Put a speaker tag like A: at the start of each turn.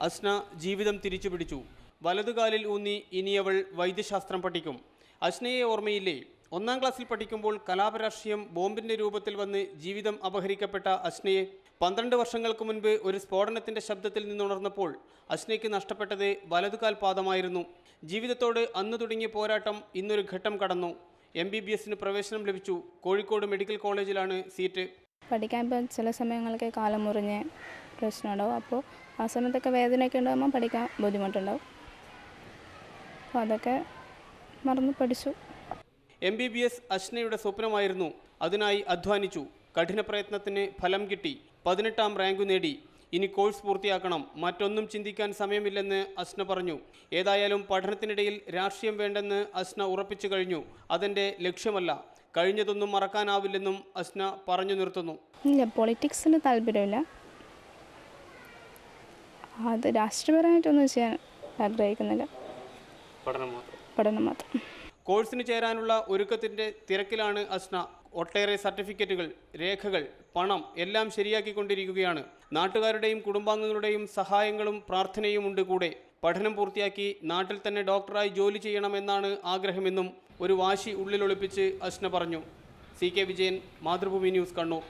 A: അസ്ന ജീവിതം തിരിച്ചു പിടിച്ചു വലതുകാലിൽ ഊന്നി ഇനിയവൾ വൈദ്യശാസ്ത്രം പഠിക്കും. അസ്നയെ ഓർമ്മയില്ലേ? ഒന്നാം ക്ലാസ്സിൽ പഠിക്കുമ്പോൾ കലാപരാഷ്ട്രീയം ബോംബിന്റെ രൂപത്തിൽ വന്ന് ജീവിതം അപഹരിക്കപ്പെട്ട അസ്നയെ പന്ത്രണ്ട് വർഷങ്ങൾക്ക് മുൻപ് ഒരു സ്ഫോടനത്തിന്റെ ശബ്ദത്തിൽ നിന്നുണർന്നപ്പോൾ അസ്നയ്ക്ക് നഷ്ടപ്പെട്ടത് വലതുകാൽ പാദമായിരുന്നു. ജീവിതത്തോട് അന്ന് തുടങ്ങിയ പോരാട്ടം ഇന്നൊരു ഘട്ടം കടന്നു. എം ബി ബി എസിന് പ്രവേശനം ലഭിച്ചു. കോഴിക്കോട് മെഡിക്കൽ കോളേജിലാണ് സീറ്റ്.
B: പഠിക്കാൻ ചില സമയങ്ങളൊക്കെ കാലം മുറിഞ്ഞ് പ്രശ്നമുണ്ടാവും. അപ്പോൾ ആ സമയത്തൊക്കെ വേദനയൊക്കെ ഉണ്ടാകുമ്പോൾ പഠിക്കാൻ ബുദ്ധിമുട്ടുണ്ടാവും. അപ്പോൾ അതൊക്കെ മറന്ന് പഠിച്ചു.
A: എം ബി ബി എസ് അശ്നയുടെ സ്വപ്നമായിരുന്നു. അതിനായി അധ്വാനിച്ചു. കഠിന പ്രയത്നത്തിന് ഫലം കിട്ടി. പതിനെട്ടാം റാങ്ക് നേടി. ഇനി കോഴ്സ് പൂർത്തിയാക്കണം. മറ്റൊന്നും ചിന്തിക്കാൻ സമയമില്ലെന്ന് അസ്ന പറഞ്ഞു. ഏതായാലും പഠനത്തിനിടയിൽ രാഷ്ട്രീയം വേണ്ടെന്ന് അസ്ന ഉറപ്പിച്ചു കഴിഞ്ഞു. അതെന്റെ ലക്ഷ്യമല്ല. കഴിഞ്ഞതൊന്നും മറക്കാനാവില്ലെന്നും അസ്ന പറഞ്ഞു നിർത്തുന്നു.
B: ഇല്ല പൊളിറ്റിക്സിന് താല്പര്യമില്ല. അത് രാഷ്ട്രീയപരമായിട്ടൊന്നും ചെയ്യാൻ ആഗ്രഹിക്കുന്നില്ല. പഠനം മാത്രം.
A: കോഴ്സിന് ചേരാനുള്ള ഒരുക്കത്തിന്റെ തിരക്കിലാണ് അസ്ന. ഒട്ടേറെ സർട്ടിഫിക്കറ്റുകൾ രേഖകൾ പണം എല്ലാം ശരിയാക്കിക്കൊണ്ടിരിക്കുകയാണ്. നാട്ടുകാരുടെയും കുടുംബാംഗങ്ങളുടെയും സഹായങ്ങളും പ്രാർത്ഥനയും ഉണ്ട് കൂടെ. പഠനം പൂർത്തിയാക്കി നാട്ടിൽ തന്നെ ഡോക്ടറായി ജോലി ചെയ്യണമെന്നാണ് ആഗ്രഹമെന്നും ഒരു വാശി ഉള്ളിലൊളിപ്പിച്ച് അസ്ന പറഞ്ഞു. C K Vijayan Mathrubhumi news Kannur.